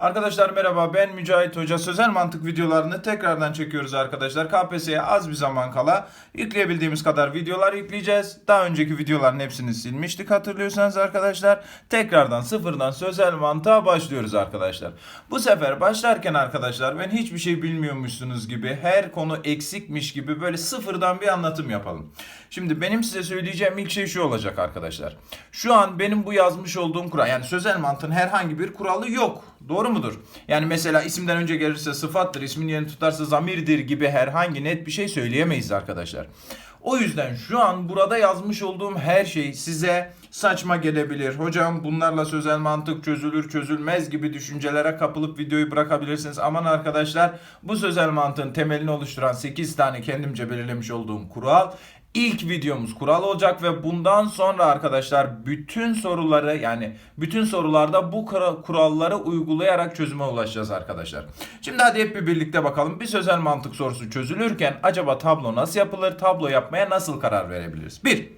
Arkadaşlar merhaba ben Mücahit Hoca. Sözel mantık videolarını tekrardan çekiyoruz arkadaşlar. KPSS'ye az bir zaman kala yükleyebildiğimiz kadar videolar yükleyeceğiz. Daha önceki videoların hepsini silmiştik hatırlıyorsanız arkadaşlar. Tekrardan sıfırdan sözel mantığa başlıyoruz arkadaşlar. Bu sefer başlarken arkadaşlar ben hiçbir şey bilmiyormuşsunuz gibi her konu eksikmiş gibi böyle sıfırdan bir anlatım yapalım. Şimdi benim size söyleyeceğim ilk şey şu olacak arkadaşlar. Şu an benim bu yazmış olduğum kural yani sözel mantığın herhangi bir kuralı yok. Doğru mudur? Yani mesela isimden önce gelirse sıfattır, ismin yerini tutarsa zamirdir gibi herhangi net bir şey söyleyemeyiz arkadaşlar. O yüzden şu an burada yazmış olduğum her şey size saçma gelebilir. Hocam bunlarla sözel mantık çözülür çözülmez gibi düşüncelere kapılıp videoyu bırakabilirsiniz. Aman arkadaşlar bu sözel mantığın temelini oluşturan 8 tane kendimce belirlemiş olduğum kural İlk videomuz kural olacak ve bundan sonra arkadaşlar bütün soruları yani bütün sorularda bu kura- kuralları uygulayarak çözüme ulaşacağız arkadaşlar. Şimdi hadi hep bir birlikte bakalım. Bir sözel mantık sorusu çözülürken acaba tablo nasıl yapılır? Tablo yapmaya nasıl karar verebiliriz? 1.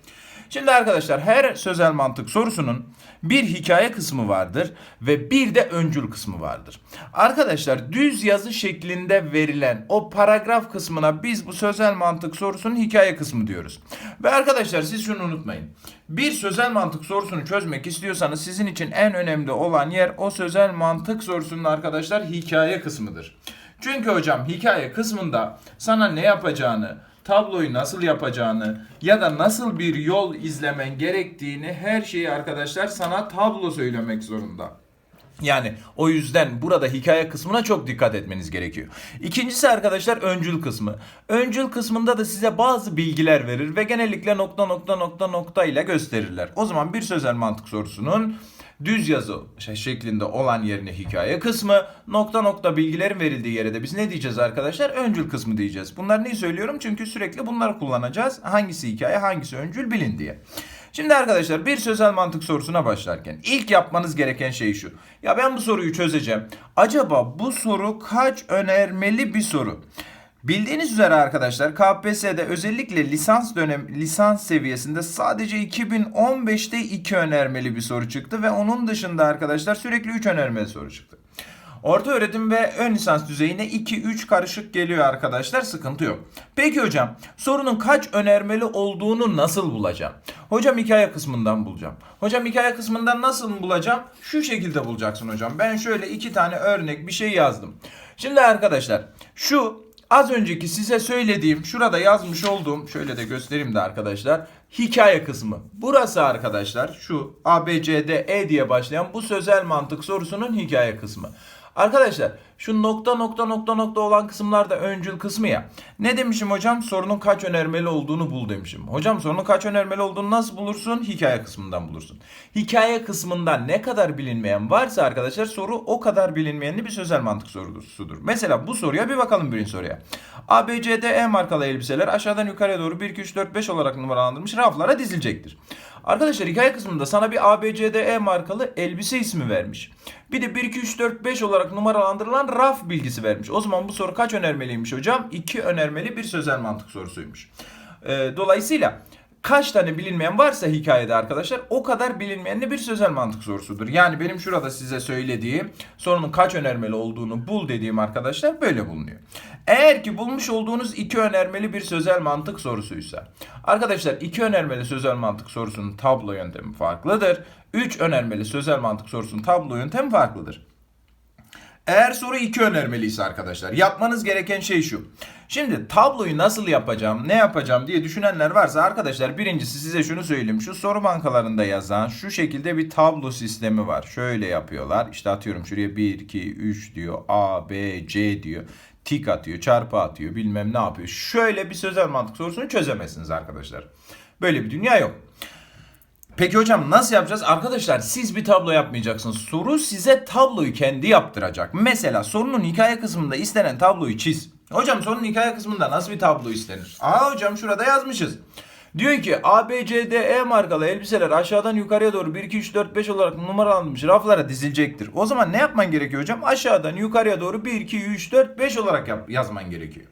Şimdi arkadaşlar her sözel mantık sorusunun bir hikaye kısmı vardır ve bir de öncül kısmı vardır. Arkadaşlar düz yazı şeklinde verilen o paragraf kısmına biz bu sözel mantık sorusunun hikaye kısmı diyoruz. Ve arkadaşlar siz şunu unutmayın. Bir sözel mantık sorusunu çözmek istiyorsanız sizin için en önemli olan yer o sözel mantık sorusunun arkadaşlar hikaye kısmıdır. Çünkü hocam hikaye kısmında sana ne yapacağını, tabloyu nasıl yapacağını ya da nasıl bir yol izlemen gerektiğini her şeyi arkadaşlar sana tablo söylemek zorunda. Yani o yüzden burada hikaye kısmına çok dikkat etmeniz gerekiyor. İkincisi arkadaşlar öncül kısmı. Öncül kısmında da size bazı bilgiler verir ve genellikle nokta nokta nokta nokta ile gösterirler. O zaman bir sözel mantık sorusunun düz yazı şey- şeklinde olan yerine hikaye kısmı, nokta nokta bilgilerin verildiği yere de biz ne diyeceğiz arkadaşlar? Öncül kısmı diyeceğiz. Bunları niye söylüyorum? Çünkü sürekli bunları kullanacağız. Hangisi hikaye, hangisi öncül bilin diye. Şimdi arkadaşlar bir sözel mantık sorusuna başlarken ilk yapmanız gereken şey şu. Ya ben bu soruyu çözeceğim. Acaba bu soru kaç önermeli bir soru? Bildiğiniz üzere arkadaşlar KPSS'de özellikle lisans dönem lisans seviyesinde sadece 2015'te 2 önermeli bir soru çıktı ve onun dışında arkadaşlar sürekli 3 önermeli soru çıktı. Orta öğretim ve ön lisans düzeyine 2-3 karışık geliyor arkadaşlar sıkıntı yok. Peki hocam sorunun kaç önermeli olduğunu nasıl bulacağım? Hocam hikaye kısmından bulacağım. Hocam hikaye kısmından nasıl bulacağım? Şu şekilde bulacaksın hocam. Ben şöyle iki tane örnek bir şey yazdım. Şimdi arkadaşlar şu Az önceki size söylediğim, şurada yazmış olduğum, şöyle de göstereyim de arkadaşlar. Hikaye kısmı. Burası arkadaşlar şu A, B, C, D, E diye başlayan bu sözel mantık sorusunun hikaye kısmı. Arkadaşlar şu nokta nokta nokta nokta olan kısımlar da öncül kısmı ya. Ne demişim hocam? Sorunun kaç önermeli olduğunu bul demişim. Hocam sorunun kaç önermeli olduğunu nasıl bulursun? Hikaye kısmından bulursun. Hikaye kısmından ne kadar bilinmeyen varsa arkadaşlar soru o kadar bilinmeyenli bir sözel mantık sorusudur. Mesela bu soruya bir bakalım birinci soruya. A, B, C, D, E markalı elbiseler aşağıdan yukarıya doğru 1, 2, 3, 4, 5 olarak numaralandırılmış raflara dizilecektir. Arkadaşlar hikaye kısmında sana bir A, B, C, D, E markalı elbise ismi vermiş. Bir de 1, 2, 3, 4, 5 olarak numaralandırılan raf bilgisi vermiş. O zaman bu soru kaç önermeliymiş hocam? 2 önermeli bir sözel mantık sorusuymuş. Ee, dolayısıyla kaç tane bilinmeyen varsa hikayede arkadaşlar o kadar bilinmeyenli bir sözel mantık sorusudur. Yani benim şurada size söylediğim sorunun kaç önermeli olduğunu bul dediğim arkadaşlar böyle bulunuyor. Eğer ki bulmuş olduğunuz iki önermeli bir sözel mantık sorusuysa arkadaşlar iki önermeli sözel mantık sorusunun tablo yöntemi farklıdır. 3 önermeli sözel mantık sorusunun tablo yöntemi farklıdır. Eğer soru iki önermeliyse arkadaşlar yapmanız gereken şey şu. Şimdi tabloyu nasıl yapacağım, ne yapacağım diye düşünenler varsa arkadaşlar birincisi size şunu söyleyeyim. Şu soru bankalarında yazan şu şekilde bir tablo sistemi var. Şöyle yapıyorlar. İşte atıyorum şuraya 1, 2, 3 diyor. A, B, C diyor. Tik atıyor, çarpı atıyor, bilmem ne yapıyor. Şöyle bir sözel mantık sorusunu çözemezsiniz arkadaşlar. Böyle bir dünya yok. Peki hocam nasıl yapacağız? Arkadaşlar siz bir tablo yapmayacaksınız. Soru size tabloyu kendi yaptıracak. Mesela sorunun hikaye kısmında istenen tabloyu çiz. Hocam sorunun hikaye kısmında nasıl bir tablo istenir? Aa hocam şurada yazmışız. Diyor ki A, B, C, D, E markalı elbiseler aşağıdan yukarıya doğru 1, 2, 3, 4, 5 olarak numaralanmış raflara dizilecektir. O zaman ne yapman gerekiyor hocam? Aşağıdan yukarıya doğru 1, 2, 3, 4, 5 olarak yap- yazman gerekiyor.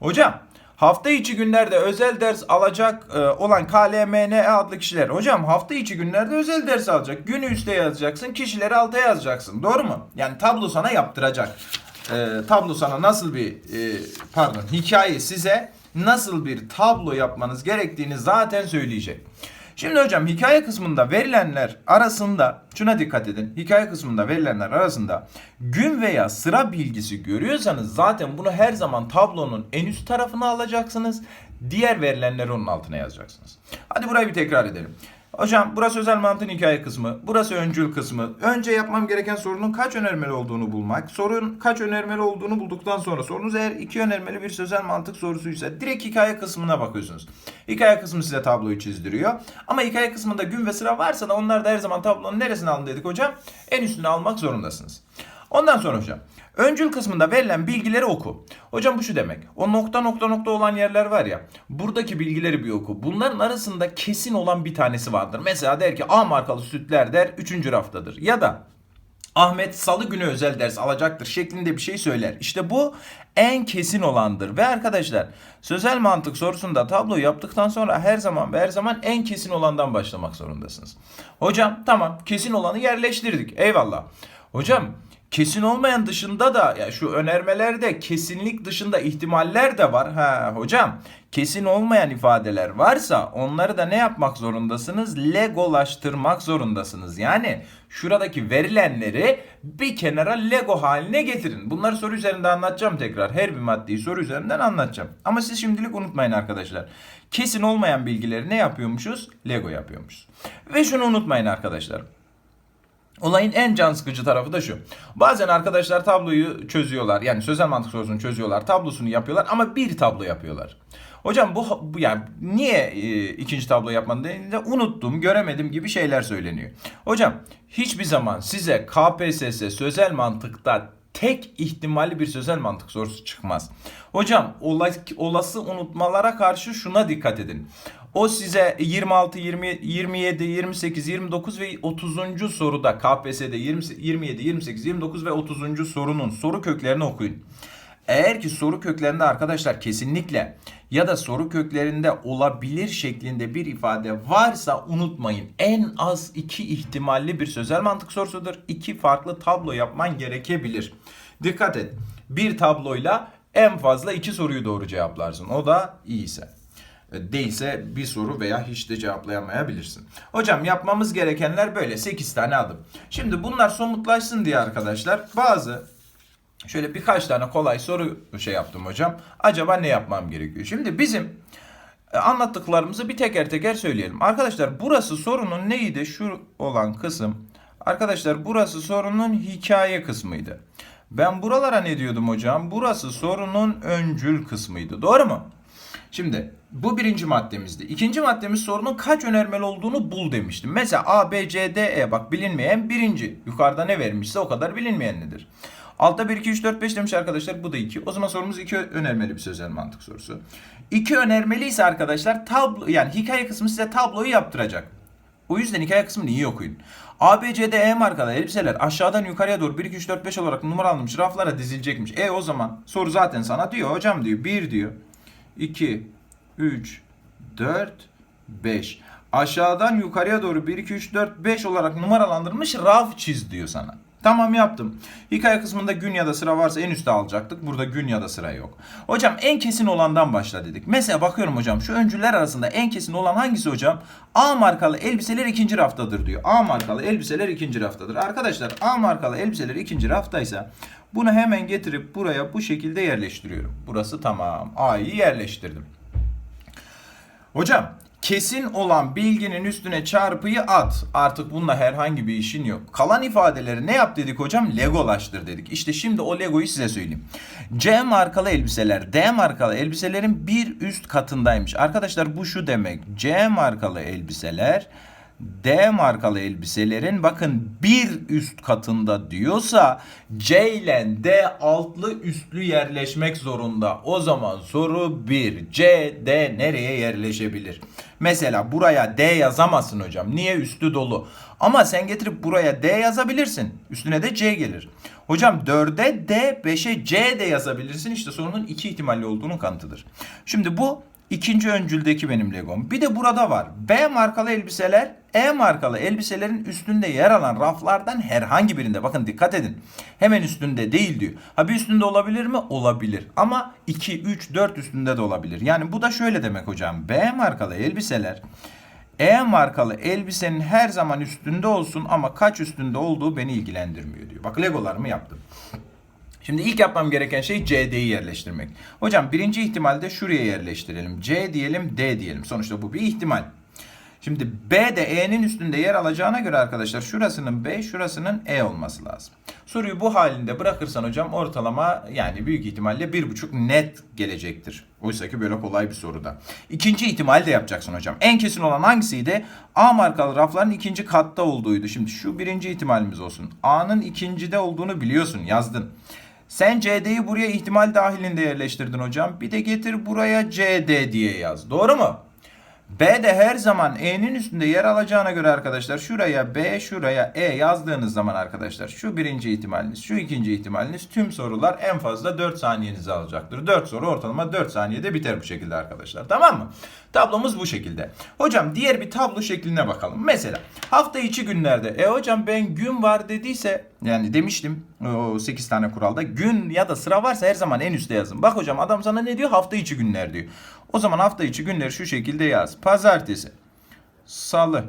Hocam Hafta içi günlerde özel ders alacak e, olan KLMN adlı kişiler. Hocam hafta içi günlerde özel ders alacak. Günü üste yazacaksın, kişileri alta yazacaksın. Doğru mu? Yani tablo sana yaptıracak. E, tablo sana nasıl bir e, pardon hikaye size nasıl bir tablo yapmanız gerektiğini zaten söyleyecek. Şimdi hocam hikaye kısmında verilenler arasında şuna dikkat edin. Hikaye kısmında verilenler arasında gün veya sıra bilgisi görüyorsanız zaten bunu her zaman tablonun en üst tarafına alacaksınız. Diğer verilenleri onun altına yazacaksınız. Hadi burayı bir tekrar edelim. Hocam burası özel mantığın hikaye kısmı. Burası öncül kısmı. Önce yapmam gereken sorunun kaç önermeli olduğunu bulmak. Sorunun kaç önermeli olduğunu bulduktan sonra sorunuz eğer iki önermeli bir sözel mantık sorusuysa direkt hikaye kısmına bakıyorsunuz. Hikaye kısmı size tabloyu çizdiriyor. Ama hikaye kısmında gün ve sıra varsa da onlar da her zaman tablonun neresine alın dedik hocam? En üstüne almak zorundasınız. Ondan sonra hocam öncül kısmında verilen bilgileri oku. Hocam bu şu demek. O nokta nokta nokta olan yerler var ya. Buradaki bilgileri bir oku. Bunların arasında kesin olan bir tanesi vardır. Mesela der ki A markalı sütler der 3. raftadır. Ya da Ahmet salı günü özel ders alacaktır şeklinde bir şey söyler. İşte bu en kesin olandır. Ve arkadaşlar sözel mantık sorusunda tabloyu yaptıktan sonra her zaman ve her zaman en kesin olandan başlamak zorundasınız. Hocam tamam kesin olanı yerleştirdik. Eyvallah. Hocam kesin olmayan dışında da ya şu önermelerde kesinlik dışında ihtimaller de var. Ha hocam kesin olmayan ifadeler varsa onları da ne yapmak zorundasınız? Legolaştırmak zorundasınız. Yani şuradaki verilenleri bir kenara Lego haline getirin. Bunları soru üzerinde anlatacağım tekrar. Her bir maddeyi soru üzerinden anlatacağım. Ama siz şimdilik unutmayın arkadaşlar. Kesin olmayan bilgileri ne yapıyormuşuz? Lego yapıyormuşuz. Ve şunu unutmayın arkadaşlar. Olayın en can sıkıcı tarafı da şu. Bazen arkadaşlar tabloyu çözüyorlar. Yani sözel mantık sorusunu çözüyorlar. Tablosunu yapıyorlar ama bir tablo yapıyorlar. Hocam bu, bu yani niye e, ikinci tablo yapmadın dediğinde unuttum, göremedim gibi şeyler söyleniyor. Hocam hiçbir zaman size KPSS sözel mantıkta tek ihtimalli bir sözel mantık sorusu çıkmaz. Hocam ola- olası unutmalara karşı şuna dikkat edin. O size 26, 20, 27, 28, 29 ve 30. soruda KPSS'de 20, 27, 28, 29 ve 30. sorunun soru köklerini okuyun. Eğer ki soru köklerinde arkadaşlar kesinlikle ya da soru köklerinde olabilir şeklinde bir ifade varsa unutmayın. En az iki ihtimalli bir sözel mantık sorusudur. İki farklı tablo yapman gerekebilir. Dikkat et. Bir tabloyla en fazla iki soruyu doğru cevaplarsın. O da iyiyse. Değilse bir soru veya hiç de cevaplayamayabilirsin. Hocam yapmamız gerekenler böyle 8 tane adım. Şimdi bunlar somutlaşsın diye arkadaşlar bazı şöyle birkaç tane kolay soru şey yaptım hocam. Acaba ne yapmam gerekiyor? Şimdi bizim e, anlattıklarımızı bir teker teker söyleyelim. Arkadaşlar burası sorunun neydi? Şu olan kısım. Arkadaşlar burası sorunun hikaye kısmıydı. Ben buralara ne diyordum hocam? Burası sorunun öncül kısmıydı. Doğru mu? Şimdi bu birinci maddemizdi. İkinci maddemiz sorunun kaç önermeli olduğunu bul demiştim. Mesela A, B, C, D, E bak bilinmeyen birinci. Yukarıda ne vermişse o kadar bilinmeyen nedir? Altta 1, 2, 3, 4, 5 demiş arkadaşlar. Bu da 2. O zaman sorumuz 2 önermeli bir sözel mantık sorusu. 2 önermeli ise arkadaşlar tablo yani hikaye kısmı size tabloyu yaptıracak. O yüzden hikaye kısmını iyi okuyun. A, B, C, D, E markalı elbiseler aşağıdan yukarıya doğru 1, 2, 3, 4, 5 olarak numaralanmış raflara dizilecekmiş. E o zaman soru zaten sana diyor hocam diyor 1 diyor. 2, 3, 4, 5. Aşağıdan yukarıya doğru 1, 2, 3, 4, 5 olarak numaralandırılmış raf çiz diyor sana. Tamam yaptım. Hikaye kısmında gün ya da sıra varsa en üstte alacaktık. Burada gün ya da sıra yok. Hocam en kesin olandan başla dedik. Mesela bakıyorum hocam şu öncüler arasında en kesin olan hangisi hocam? A markalı elbiseler ikinci raftadır diyor. A markalı elbiseler ikinci raftadır. Arkadaşlar A markalı elbiseler ikinci raftaysa bunu hemen getirip buraya bu şekilde yerleştiriyorum. Burası tamam. A'yı yerleştirdim. Hocam kesin olan bilginin üstüne çarpıyı at. Artık bununla herhangi bir işin yok. Kalan ifadeleri ne yap dedik hocam? Legolaştır dedik. İşte şimdi o Legoyu size söyleyeyim. C markalı elbiseler D markalı elbiselerin bir üst katındaymış. Arkadaşlar bu şu demek. C markalı elbiseler D markalı elbiselerin bakın bir üst katında diyorsa C ile D altlı üstlü yerleşmek zorunda. O zaman soru 1. C, D nereye yerleşebilir? Mesela buraya D yazamazsın hocam. Niye? Üstü dolu. Ama sen getirip buraya D yazabilirsin. Üstüne de C gelir. Hocam 4'e D, 5'e C de yazabilirsin. İşte sorunun iki ihtimalli olduğunun kanıtıdır. Şimdi bu ikinci öncüldeki benim Legom. Bir de burada var. B markalı elbiseler E markalı elbiselerin üstünde yer alan raflardan herhangi birinde. Bakın dikkat edin. Hemen üstünde değil diyor. Ha bir üstünde olabilir mi? Olabilir. Ama 2, 3, 4 üstünde de olabilir. Yani bu da şöyle demek hocam. B markalı elbiseler e markalı elbisenin her zaman üstünde olsun ama kaç üstünde olduğu beni ilgilendirmiyor diyor. Bak legolarımı yaptım. Şimdi ilk yapmam gereken şey CD'yi yerleştirmek. Hocam birinci ihtimalde şuraya yerleştirelim. C diyelim, D diyelim. Sonuçta bu bir ihtimal. Şimdi B de E'nin üstünde yer alacağına göre arkadaşlar şurasının B, şurasının E olması lazım. Soruyu bu halinde bırakırsan hocam ortalama yani büyük ihtimalle 1,5 net gelecektir. Oysa ki böyle kolay bir soruda. İkinci ihtimal de yapacaksın hocam. En kesin olan hangisiydi? A markalı rafların ikinci katta olduğuydu. Şimdi şu birinci ihtimalimiz olsun. A'nın ikincide olduğunu biliyorsun yazdın. Sen CD'yi buraya ihtimal dahilinde yerleştirdin hocam. Bir de getir buraya CD diye yaz. Doğru mu? B de her zaman E'nin üstünde yer alacağına göre arkadaşlar şuraya B şuraya E yazdığınız zaman arkadaşlar şu birinci ihtimaliniz şu ikinci ihtimaliniz tüm sorular en fazla 4 saniyenizi alacaktır. 4 soru ortalama 4 saniyede biter bu şekilde arkadaşlar tamam mı? Tablomuz bu şekilde. Hocam diğer bir tablo şekline bakalım. Mesela hafta içi günlerde e hocam ben gün var dediyse yani demiştim o 8 tane kuralda gün ya da sıra varsa her zaman en üstte yazın. Bak hocam adam sana ne diyor? Hafta içi günler diyor. O zaman hafta içi günleri şu şekilde yaz. Pazartesi, salı,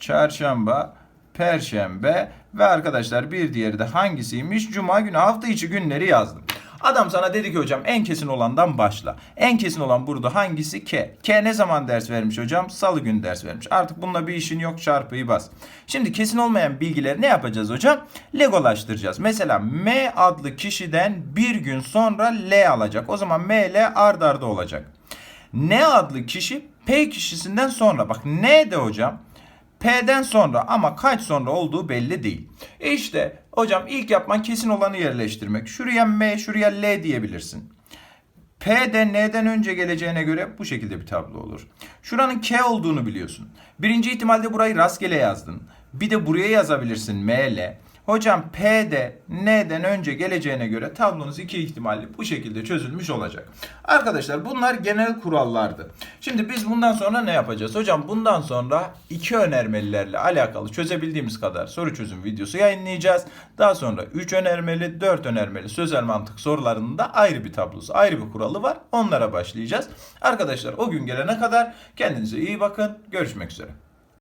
çarşamba, perşembe ve arkadaşlar bir diğeri de hangisiymiş? Cuma günü hafta içi günleri yazdım. Adam sana dedi ki hocam en kesin olandan başla. En kesin olan burada hangisi? K. K ne zaman ders vermiş hocam? Salı günü ders vermiş. Artık bununla bir işin yok çarpıyı bas. Şimdi kesin olmayan bilgileri ne yapacağız hocam? Legolaştıracağız. Mesela M adlı kişiden bir gün sonra L alacak. O zaman M L ard arda olacak. N adlı kişi P kişisinden sonra. Bak N de hocam. P'den sonra ama kaç sonra olduğu belli değil. E işte hocam ilk yapman kesin olanı yerleştirmek. Şuraya M, şuraya L diyebilirsin. P de N'den önce geleceğine göre bu şekilde bir tablo olur. Şuranın K olduğunu biliyorsun. Birinci ihtimalde burayı rastgele yazdın. Bir de buraya yazabilirsin M, L. Hocam P de N'den önce geleceğine göre tablonuz iki ihtimalli bu şekilde çözülmüş olacak. Arkadaşlar bunlar genel kurallardı. Şimdi biz bundan sonra ne yapacağız? Hocam bundan sonra iki önermelilerle alakalı çözebildiğimiz kadar soru çözüm videosu yayınlayacağız. Daha sonra 3 önermeli, 4 önermeli sözel mantık sorularının da ayrı bir tablosu, ayrı bir kuralı var. Onlara başlayacağız. Arkadaşlar o gün gelene kadar kendinize iyi bakın. Görüşmek üzere.